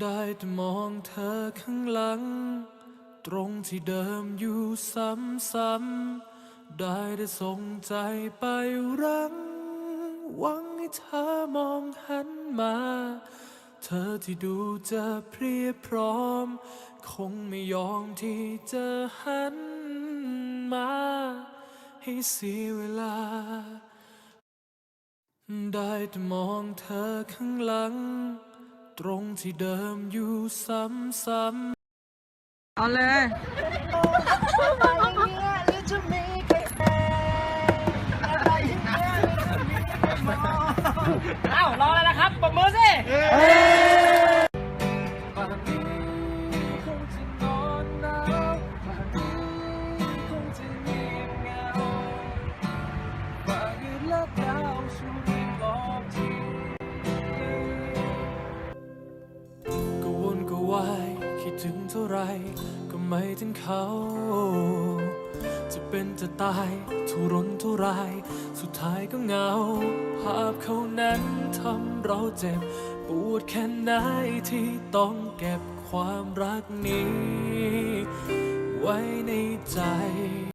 ได้แต่มองเธอข้างหลัง ตรงที่เดิมอยู่ซ้ำๆได้แต่ส่งใจไปรัง หวังให้เธอมองหันมา เธอที่ดูจะเพรียพร้อม คงไม่ยอมที่จะหันมา ให้เสียเวลา ได้แต่มองเธอข้างหลัง ตรงที่เดิมอยู่ซ้ำๆเอาเลยอ้าวรอแล้วนะครับปมือสิป่านนี้คงจะนอนหนาวป่านนี้คงจะเวนก็วายคิดถึงเท่าไรก็ไม่ถึงเขา จะเป็นจะตายทุรนทุราย สุดท้ายก็เหงา ภาพเขานั้นทำเราเจ็บ ปวดแค่ไหนที่ต้องเก็บความรักนี้ ไว้ในใจ